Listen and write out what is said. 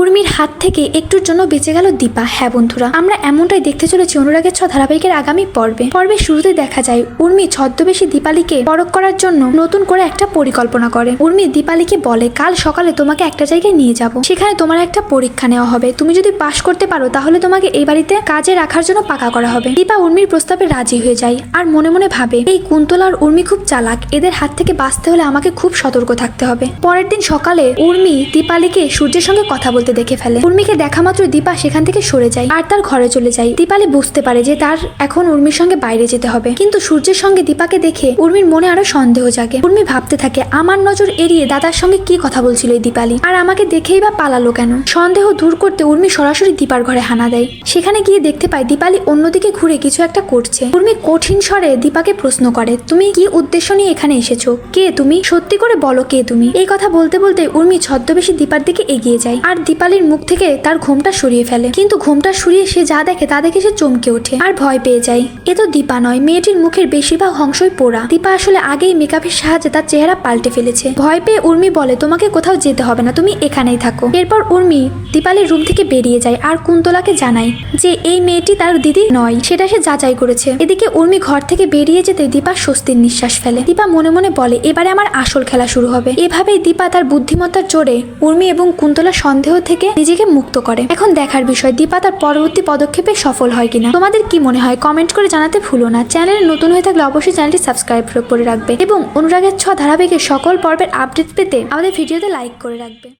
উর্মির হাত থেকে একটুর জন্য বেঁচে গেল দীপা। হ্যাঁ বন্ধুরা, আমরা এমনটাই দেখতে চলেছি অনুরাগের ছ ধারাবাহিকের আগামী পর্বে। পর্বের শুরুতে দেখা যায়, উর্মি ছদ্মবেশী দীপালিকে পরক করার জন্য নতুন করে একটা পরিকল্পনা করে। উর্মি দীপালিকে বলে, কাল সকালে তোমাকে একটা জায়গায় নিয়ে যাব। সেখানে তোমার একটা পরীক্ষা নেওয়া হবে। তুমি যদি পাশ করতে পারো, তাহলে তোমাকে এই বাড়িতে কাজে রাখার জন্য পাকা করা হবে। দীপা উর্মির প্রস্তাবে রাজি হয়ে যায় আর মনে মনে ভাবে, এই কুন্তলা আর উর্মি খুব চালাক। এদের হাত থেকে বাঁচতে হলে আমাকে খুব সতর্ক থাকতে হবে। পরের দিন সকালে উর্মি দীপালিকে সূর্যের সঙ্গে কথা বলতে দেখে ফেলে। উর্মিকে দেখা মাত্র দীপা সেখান থেকে সরে যায় আর তার ঘরে চলে যায়। দীপালি বুঝতে পারে যে তার এখন উর্মির সঙ্গে বাইরে যেতে হবে। কিন্তু সূর্যের সঙ্গে দীপাকে দেখে উর্মির মনে আরও সন্দেহ জাগে। উর্মি ভাবতে থাকে, আমার নজর এড়িয়ে দাদার সঙ্গে কি কথা বলছিল এই দীপালি? আর আমাকে দেখেই বা পালালো কেন? সন্দেহ দূর করতে উর্মি সরাসরি দীপার ঘরে হানা দেয়। সেখানে গিয়ে দেখতে পায় দীপালি অন্যদিকে ঘুরে কিছু একটা করছে। উর্মি কঠিন স্বরে দীপাকে প্রশ্ন করে, তুমি কি উদ্দেশ্য নিয়ে এখানে এসেছ? কে তুমি? সত্যি করে বলো কে তুমি? এই কথা বলতে বলতে উর্মি ছদ্মবেশী দীপার দিকে এগিয়ে যায়। আর দীপালির মুখ থেকে তার ঘোমটা সরিয়ে ফেলে। কিন্তু ঘোমটা সরিয়ে সে যা দেখে তা দেখে সে চমকে ওঠে আর ভয় পেয়ে যায়। এ তো দীপা নয়, মেয়েটির মুখের বেশিরভাগ অংশই পোড়া। দীপা আসলে আগেই মেকআপের সাহায্যে তার চেহারা পাল্টে ফেলেছে। ভয় পেয়ে উর্মি বলে, তোমাকে কোথাও যেতে হবে না, তুমি এখানেই থাকো। এরপর উর্মি দীপালির রুম থেকে বেরিয়ে যায় আর কুন্তলাকে জানায় যে, এই মেয়েটি তার দিদি নয়, সেটা সে যাচাই করেছে। এদিকে উর্মি ঘর থেকে বেরিয়ে যেতে দীপা স্বস্তির নিঃশ্বাস ফেলে। দীপা মনে মনে বলে, এবারে আমার আসল খেলা শুরু হবে। এভাবেই দীপা তার বুদ্ধিমত্তার জোরে উর্মি এবং কুন্তলা সন্দেহ থেকে নিজেকে মুক্ত করে। এখন দেখার বিষয়, দীপা তার পরবর্তী পদক্ষেপে সফল হয় কিনা? তোমাদের কি মনে হয়? কমেন্ট করে জানাতে ভুলো না। চ্যানেল নতুন হয়ে থাকলে অবশ্যই চ্যানেলটি সাবস্ক্রাইব করে রাখবে এবং অনুরাগের ছ ধারাবাহিকের সকল পর্বের আপডেট পেতে আমাদের ভিডিওতে লাইক করে রাখবে।